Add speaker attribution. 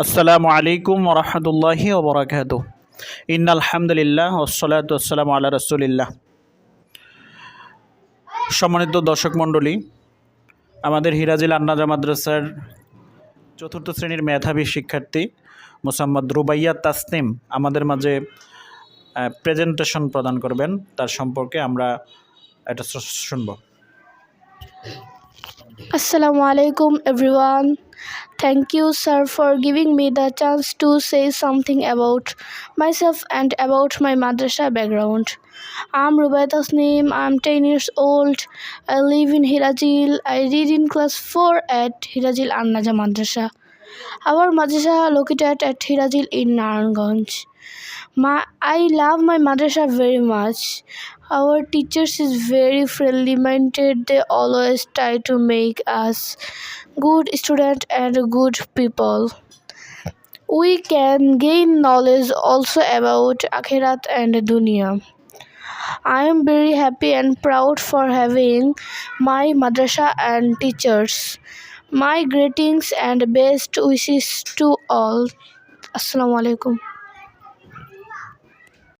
Speaker 1: আসসালামু আলাইকুম ওরহমতুল্লাহি ওবরাকাত ইন আলহামদুলিল্লাহ ওসলাত আসসালামু আল্লাহ রসুলিল্লাহ। সম্মানিত দর্শক মণ্ডলী, আমাদের হিরাজিল আন্নাজা মাদ্রাসার চতুর্থ শ্রেণির মেধাবী শিক্ষার্থী মোসাম্মদ রুবাইয়া তাসনিম আমাদের মাঝে প্রেজেন্টেশন প্রদান করবেন। তার সম্পর্কে আমরা এটা শুনব।
Speaker 2: Assalamu alaikum everyone. Thank you sir for giving me the chance to say something about myself and about my madrasa background. I'm Rubai Tasneem. I'm 10 years old. I live in Hirajil. I read in class 4 at Hirajil Annaja Madrasa. Our madrasa located at Hirajil in Naranganj. My, I love my madrasa very much. Our teachers is very friendly minded. They always try to make us good student and good people. We can gain knowledge also about akhirat and dunya. I am very happy and proud for having my madrasa and teachers. My greetings and best wishes to all. Assalamu alaikum.